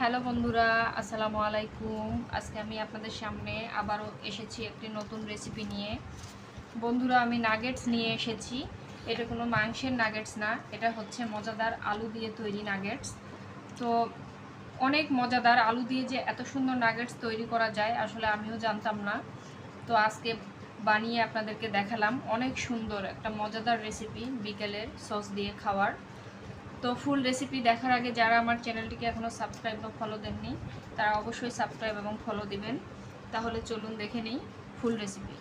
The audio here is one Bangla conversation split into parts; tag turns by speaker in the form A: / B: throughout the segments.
A: হ্যালো বন্ধুরা, আসসালামু আলাইকুম। আজকে আমি আপনাদের সামনে আবারও এসেছি একটি নতুন রেসিপি নিয়ে। বন্ধুরা, আমি নাগেটস নিয়ে এসেছি। এটা কোনো মাংসের নাগেটস না, এটা হচ্ছে মজাদার আলু দিয়ে তৈরি নাগেটস তো অনেক মজাদার আলু দিয়ে যে এত সুন্দর নাগেটস তৈরি করা যায়, আসলে আমিও জানতাম না। তো আজকে বানিয়ে আপনাদেরকে দেখালাম অনেক সুন্দর একটা মজাদার রেসিপি বিকেলের সস দিয়ে খাওয়ার। তো ফুল রেসিপি দেখার আগে যারা আমার চ্যানেলটিকে এখনও সাবস্ক্রাইব বা ফলো দেননি, তারা অবশ্যই সাবস্ক্রাইব এবং ফলো দিবেন। তাহলে চলুন দেখে নিই ফুল রেসিপি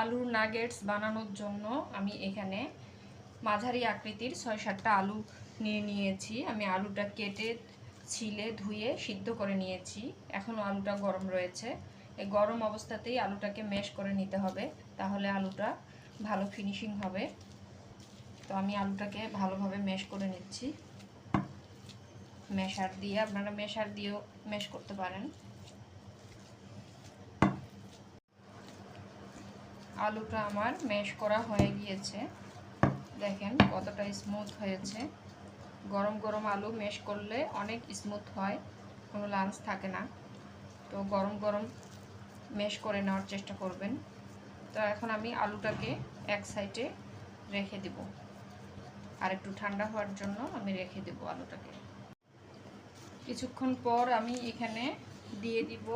A: আলুর নাগেটস বানানোর জন্য আমি এখানে মাঝারি আকৃতির ছয় সাতটা আলু নিয়ে নিয়েছি। আমি আলুটা কেটে, ছিলে, ধুয়ে সিদ্ধ করে নিয়েছি। এখনও আলুটা গরম রয়েছে। এই গরম অবস্থাতেই আলুটাকে ম্যাশ করে নিতে হবে। তাহলে আলুটা ভালো ফিনিশিং হবে। তো আমি আলুটাকে ভালোভাবে ম্যাশ করে নিচ্ছি। ম্যাশার দিয়ে আপনারা ম্যাশার দিয়েও ম্যাশ করতে পারেন। আলুটা আমার ম্যাশ করা হয়ে গিয়েছে। দেখেন কতটা স্মুথ হয়েছে। গরম গরম আলু ম্যাশ করলে অনেক স্মুথ হয়, কোনো লাঞ্চ থাকে না। তো গরম গরম ম্যাশ করে নেওয়ার চেষ্টা করবেন। তো এখন আমি আলুটাকে এক সাইডে রেখে দেবো। আর একটু ঠান্ডা হওয়ার জন্য আমি রেখে দেব আলুটাকে। কিছুক্ষণ পর আমি এখানে দিয়ে দিব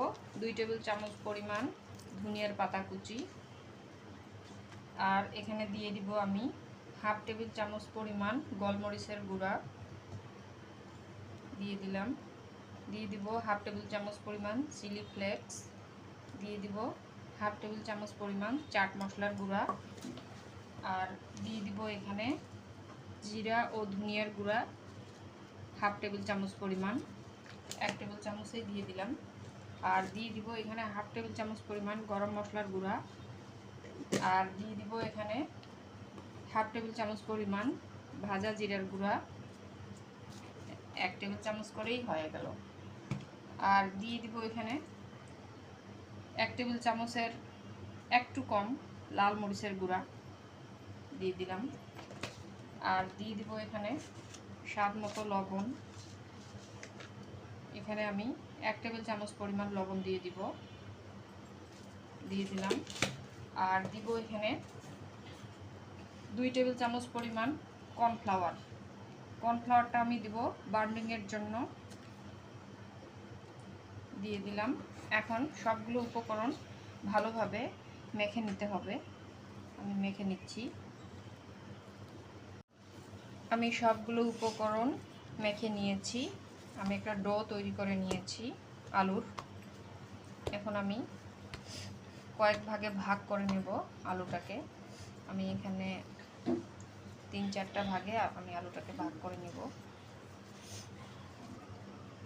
A: দুই টেবিল চামচ পরিমাণ ধনিয়ার পাতা কুচি। আর এখানে দিয়ে দিব আমি হাফ টেবিল চামচ পরিমাণ গোলমরিচের গুঁড়া। দিয়ে দিলাম। দিয়ে দিব হাফ টেবিল চামচ পরিমাণ চিলি ফ্লেক্স। দিয়ে দিব হাফ টেবিল চামচ পরিমাণ চাট মশলার গুঁড়া। আর দিয়ে দিব এখানে জিরা ও ধনিয়ার গুঁড়া, হাফ টেবিল চামচ পরিমাণ, এক টেবিল চামচে দিয়ে দিলাম। আর দিয়ে দিব এখানে হাফ টেবিল চামচ পরিমাণ গরম মশলার গুঁড়া। আর দিয়ে দিব এখানে হাফ টেবিল চামচ পরিমাণ ভাজা জিরার গুঁড়া। এক টেবিল চামচ করেই হয়ে গেল। আর দিয়ে দিব এখানে এক টেবিল চামচের একটু কম লাল মরিচের গুঁড়া। দিয়ে দিলাম। আর দিয়ে দিব এখানে স্বাদ মতো লবণ। এখানে আমি এক টেবিল চামচ পরিমাণ লবণ দিয়ে দিব। দিয়ে দিলাম। আর দিব এখানে দুই টেবিল চামচ পরিমাণ কর্নফ্লাওয়ার। কর্নফ্লাওয়ারটা আমি দিব বার্নিংয়ের জন্য। দিয়ে দিলাম। এখন সবগুলো উপকরণ ভালোভাবে মেখে নিতে হবে। আমি মেখে নিচ্ছি। আমি সবগুলো উপকরণ মেখে নিয়েছি। আমি একটা ডো তৈরি করে নিয়েছি আলুর। এখন আমি কয়েক ভাগে ভাগ করে নেব আলুটাকে। আমি এখানে তিন চারটা ভাগে আমি আলুটাকে ভাগ করে নেব।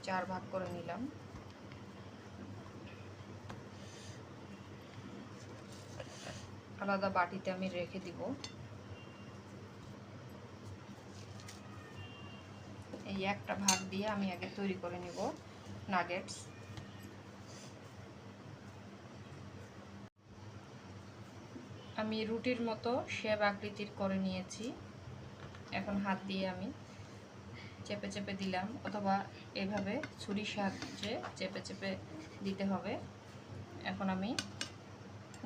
A: চার ভাগ করে নিলাম। আলাদা বাটিতে আমি রেখে দিব। এই একটা ভাগ দিয়ে আমি আগে তৈরি করে নেব নাগেটস আমি রুটির মতো শেপ আকৃতির করে নিয়েছি। এখন হাত দিয়ে আমি চেপে চেপে দিলাম, অথবা এভাবে ছুরির সাহায্যে চেপে চেপে দিতে হবে। এখন আমি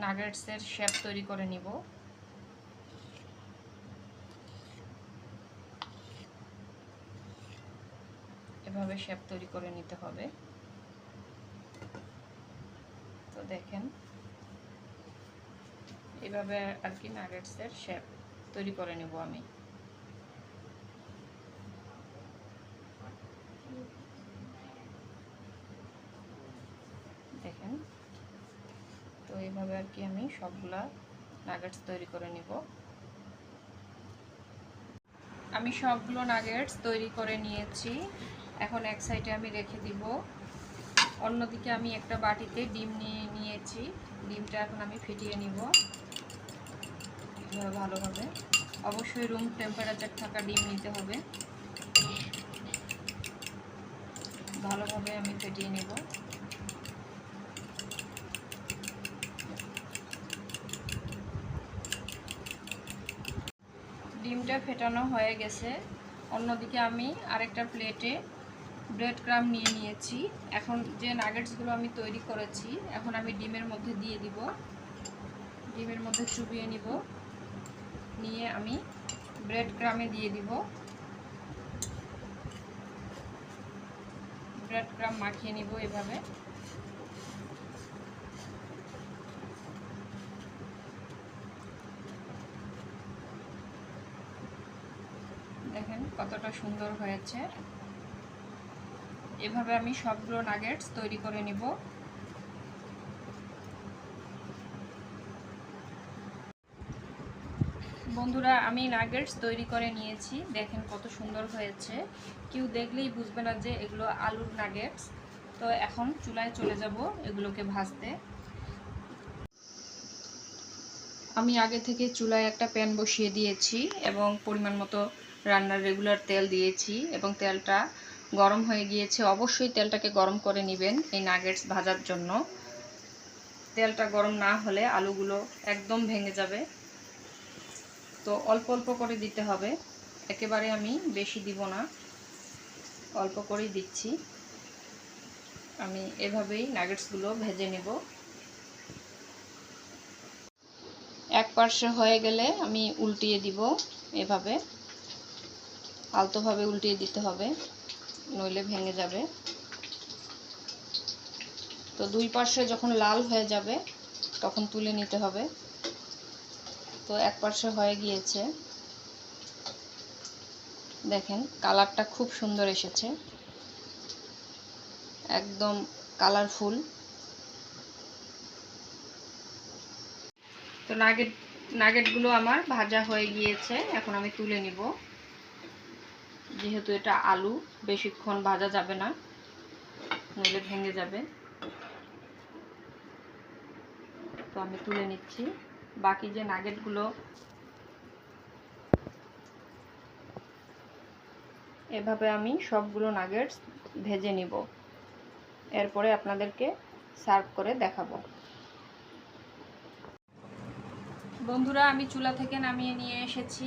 A: নাগেটসের শেপ তৈরি করে নিব। এভাবে শেপ তৈরি করে নিতে হবে। তো দেখেন, এভাবে আর কি নাগেটসের শেপ তৈরি করে নেব আমি। দেখেন, তো এইভাবে আর কি আমি সবগুলা নাগেটস তৈরি করে নিব। আমি সবগুলো নাগেটস তৈরি করে নিয়েছি। এখন এক সাইডে আমি রেখে দিব। অন্যদিকে আমি একটা বাটিতে ডিম নিয়ে নিয়েছি। ডিমটা এখন আমি ফিটিয়ে নিব। ভালোভাবে অবশ্যই রুম টেম্পারেচার থাকা ডিম নিতে হবে। ভালোভাবে আমি ফেটিয়ে নেব। ডিমটা ফেটানো হয়ে গেছে। অন্যদিকে আমি আরেকটা প্লেটে ব্রেড ক্রাম নিয়ে নিয়েছি। এখন যে নাগেটসগুলো আমি তৈরি করেছি, এখন আমি ডিমের মধ্যে দিয়ে দিব। ডিমের মধ্যে চুবিয়ে নিব। নিয়ে আমি ব্রেড ক্রামে দিয়ে দিব। ব্রেড ক্রাম মাখিয়ে নিব এভাবে। দেখেন কতটা সুন্দর হয়েছে। এভাবে আমি সবগুলো নাগেটস তৈরি করে নিব। বন্ধুরা, আমি নাগেটস তৈরি করে নিয়েছি। দেখেন কত সুন্দর হয়েছে। কেউ দেখলেই বুঝবে না যে এগুলো আলুর নাগেটস তো এখন চুলায় চলে যাব এগুলোকে ভাজতে। আমি আগে থেকে চুলায় একটা প্যান বসিয়ে দিয়েছি এবং পরিমাণ মতো রান্নার রেগুলার তেল দিয়েছি এবং তেলটা গরম হয়ে গিয়েছে, অবশ্যই তেলটাকে গরম করে নেবেন এই নাগেটস ভাজার জন্য। তেলটা গরম না হলে আলুগুলো একদম ভেঙে যাবে। তো অল্প অল্প করে দিতে হবে, একেবারে আমি বেশি দিব না, অল্প করেই দিচ্ছি। আমি এভাবেই নাগেটসগুলো ভেজে নেব। এক পার্শ্বে হয়ে গেলে আমি উল্টিয়ে দিব এভাবে, আলতোভাবে উল্টিয়ে দিতে হবে। নইলে ভেঙে যাবে। তো দুই পার্শ্বে যখন লাল হয়ে যাবে, তখন তুলে নিতে হবে। তো এক পার্শ্বে হয়ে গিয়েছে। দেখেন, কালারটা খুব সুন্দর এসেছে। একদম কালারফুল। তো নাগেট, নাগেটগুলো আমার ভাজা হয়ে গিয়েছে, এখন আমি তুলে নিব। যেহেতু এটা আলু, বেশিক্ষণ ভাজা যাবে না, নইলে ভেঙে যাবে। তো আমি তুলে নিচ্ছি। বাকি যে নাগেটগুলো, এভাবে আমি সবগুলো নাগেটস ভেজে নিব। এরপরে আপনাদেরকে সার্ভ করে দেখাবো। বন্ধুরা, আমি চুলা থেকে নামিয়ে নিয়ে এসেছি।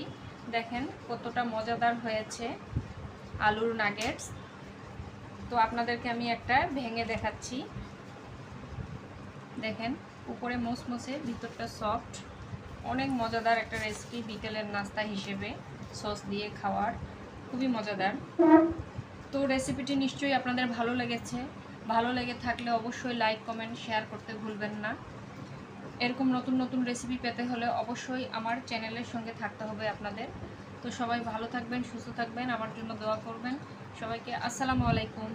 A: দেখেন কতটা মজাদার হয়েছে আলুর নাগেটস তো আপনাদেরকে আমি একটা ভেঙে দেখাচ্ছি। দেখেন, উপরে মোসমোসে, ভিতরটা সফট অনেক মজাদার একটা রেসিপি বিকেলের নাস্তা হিসেবে সস দিয়ে খাওয়ার। খুবই মজাদার। তো রেসিপিটি নিশ্চয়ই আপনাদের ভালো লেগেছে। ভালো লেগে থাকলে অবশ্যই লাইক কমেন্ট শেয়ার করতে ভুলবেন না। এরকম নতুন নতুন রেসিপি পেতে হলে অবশ্যই আমার চ্যানেলের সঙ্গে থাকতে হবে আপনাদের। তো সবাই ভালো থাকবেন, সুস্থ থাকবেন, আমার জন্য দোয়া করবেন। সবাইকে আসসালামু আলাইকুম।